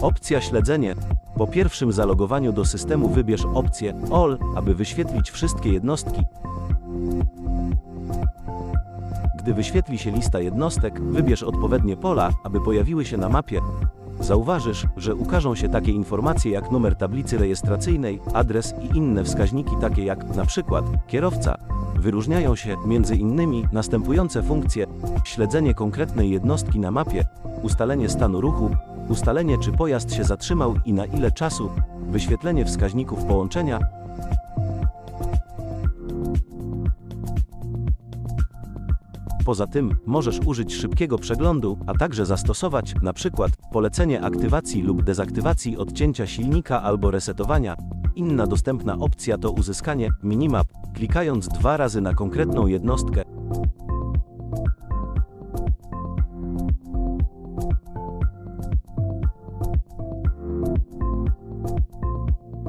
Opcja śledzenie. Po pierwszym zalogowaniu do systemu wybierz opcję All, aby wyświetlić wszystkie jednostki. Gdy wyświetli się lista jednostek, wybierz odpowiednie pola, aby pojawiły się na mapie. Zauważysz, że ukażą się takie informacje jak numer tablicy rejestracyjnej, adres i inne wskaźniki takie jak np. kierowca, Wyróżniają się między innymi następujące funkcje: śledzenie konkretnej jednostki na mapie, ustalenie stanu ruchu, ustalenie czy pojazd się zatrzymał i na ile czasu, wyświetlenie wskaźników połączenia, Poza tym, możesz użyć szybkiego przeglądu, a także zastosować, na przykład, polecenie aktywacji lub dezaktywacji odcięcia silnika albo resetowania. Inna dostępna opcja to uzyskanie minimap, klikając dwa razy na konkretną jednostkę.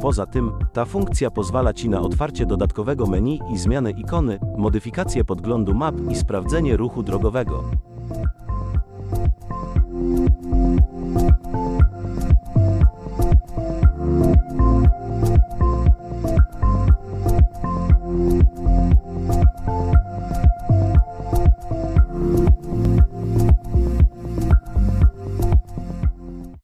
Poza tym, ta funkcja pozwala Ci na otwarcie dodatkowego menu i zmianę ikony, modyfikację podglądu map i sprawdzenie ruchu drogowego.